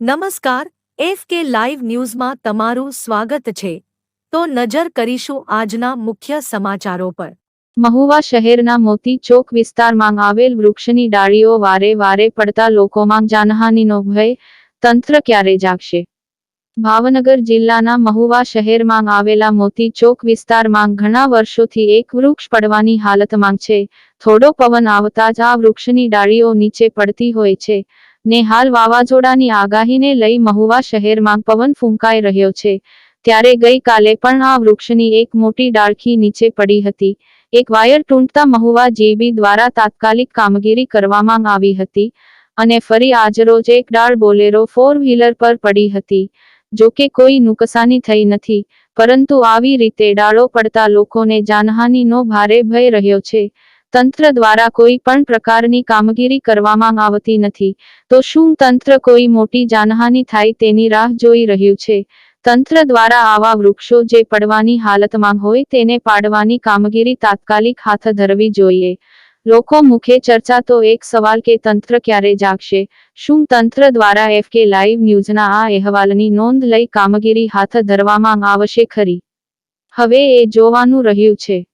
નમસ્કાર, એફ કે લાઈવ ન્યૂઝમાં તમારું સ્વાગત છે. તો નજર કરીશું આજના મુખ્ય સમાચારો પર. મહુવા શહેરના મોતી ચોક વિસ્તારમાં આવેલ વૃક્ષની ડાળીઓ વારે વારે પડતા લોકોમાં જાનહાનિનો ભય તંત્ર ક્યારે જાગશે? ભાવનગર જિલ્લાના મહુવા શહેરમાં આવેલા મોતી ચોક વિસ્તારમાં ઘણા વર્ષોથી એક વૃક્ષ પડવાની હાલતમાં છે. થોડો પવન આવતા જ આ વૃક્ષની ડાળીઓ નીચે પડતી હોય છે. ને હાલ વાવાઝોડાની આગાહીને લઈ મહુવા શહેરમાં પવન ફૂંકાઈ રહ્યો છે. ત્યારે ગઈકાલે પણ આ વૃક્ષની એક મોટી ડાળખી નીચે પડી હતી. એક વાયર તૂંટતા મહુવા જેબી દ્વારા તાત્કાલિક કામગીરી કરવામાં આવી હતી અને ફરી આજરોજ એક ડાળ બોલેરો ફોર વ્હીલર પર પડી હતી. જો કે કોઈ નુકસાની થઈ નથી, પરંતુ આવી રીતે ડાળો પડતા લોકોને જાનહાનીનો ભારે ભય રહ્યો છે. તંત્ર દ્વારા કોઈ પણ પ્રકારની કામગીરી કરવામાં આવતી નથી. તો શું તંત્ર કોઈ મોટી જાનહાની થાય તેની રાહ જોઈ રહ્યું છે? તંત્ર દ્વારા આવા વૃક્ષો જે પડવાની હાલતમાં હોય તેને પાડવાની કામગીરી તાત્કાલિક હાથ ધરવી જોઈએ. લોકો મુખે ચર્ચા તો એક સવાલ કે તંત્ર ક્યારે જાગશે? શું તંત્ર દ્વારા એફ કે લાઈવ ન્યૂઝના આ અહેવાલની નોંધ લઈ કામગીરી હાથ ધરવામાં આવશે ખરી? હવે એ જોવાનું રહ્યું છે.